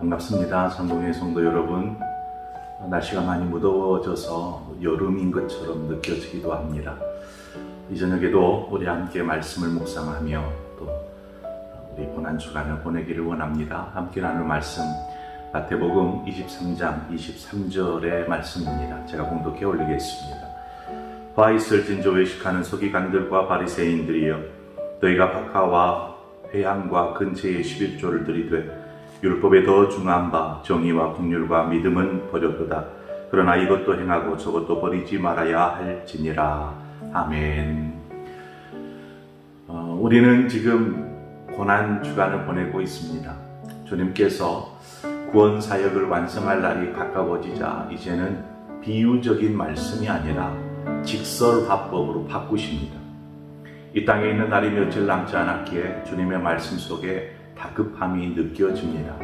반갑습니다. 성동의 성도 여러분. 날씨가 많이 무더워져서 여름인 것처럼 느껴지기도 합니다. 이 저녁에도 우리 함께 말씀을 묵상하며 또 우리 고난 주간을 보내기를 원합니다. 함께 나눌 말씀 마태복음 23장 23절의 말씀입니다. 제가 공독해 올리겠습니다. 화 있을 진조 외식하는 서기관들과 바리새인들이여 너희가 박하와 회향과 근처의 11조를 들이되 율법에 더 중한 바 정의와 국률과 믿음은 버렸도다. 그러나 이것도 행하고 저것도 버리지 말아야 할지니라. 아멘. 어, 우리는 지금 고난 주간을 보내고 있습니다. 주님께서 구원 사역을 완성할 날이 가까워지자 이제는 비유적인 말씀이 아니라 직설 화법으로 바꾸십니다. 이 땅에 있는 날이 며칠 남지 않았기에 주님의 말씀 속에 다급함이 느껴집니다.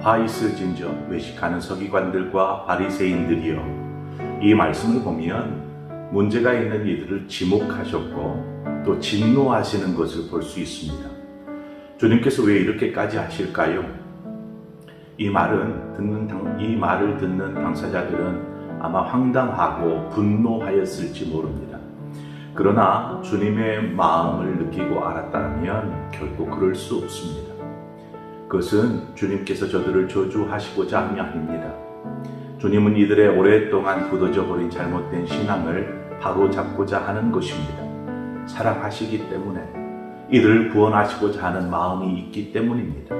화 있을 진저 외식하는 서기관들과 바리새인들이여 이 말씀을 보면 문제가 있는 이들을 지목하셨고 또 진노하시는 것을 볼 수 있습니다. 주님께서 왜 이렇게까지 하실까요? 이 말은 듣는 당, 이 말을 듣는 당사자들은 아마 황당하고 분노하였을지 모릅니다. 그러나 주님의 마음을 느끼고 알았다면 결코 그럴 수 없습니다. 그것은 주님께서 저들을 저주하시고자 함이 아닙니다. 주님은 이들의 오랫동안 굳어져 버린 잘못된 신앙을 바로 잡고자 하는 것입니다. 사랑하시기 때문에 이들을 구원하시고자 하는 마음이 있기 때문입니다.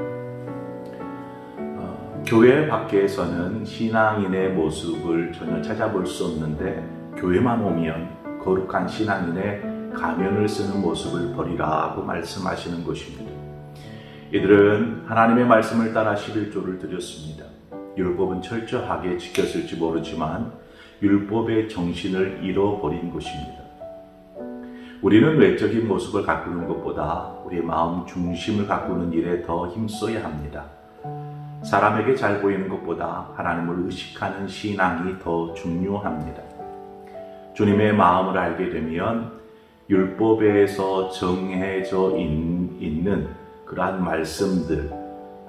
어, 교회 밖에서는 신앙인의 모습을 전혀 찾아볼 수 없는데 교회만 오면 거룩한 신앙인의 가면을 쓰는 모습을 버리라고 말씀하시는 것입니다. 이들은 하나님의 말씀을 따라 11조를 드렸습니다. 율법은 철저하게 지켰을지 모르지만 율법의 정신을 잃어버린 것입니다. 우리는 외적인 모습을 가꾸는 것보다 우리의 마음 중심을 가꾸는 일에 더 힘써야 합니다. 사람에게 잘 보이는 것보다 하나님을 의식하는 신앙이 더 중요합니다. 주님의 마음을 알게 되면 율법에서 정해져 있는 그러한 말씀들,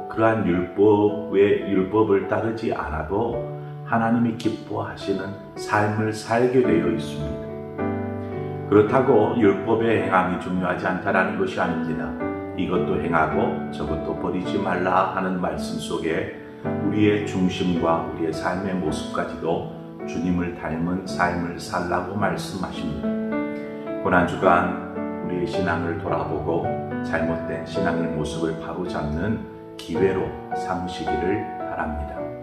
그러한 율법의 율법을 따르지 않아도 하나님이 기뻐하시는 삶을 살게 되어 있습니다. 그렇다고 율법의 행함이 중요하지 않다라는 것이 아닙니다. 이것도 행하고 저것도 버리지 말라 하는 말씀 속에 우리의 중심과 우리의 삶의 모습까지도 주님을 닮은 삶을 살라고 말씀하십니다. 고난 주간 우리의 신앙을 돌아보고 잘못된 신앙의 모습을 바로잡는 기회로 삼으시기를 바랍니다.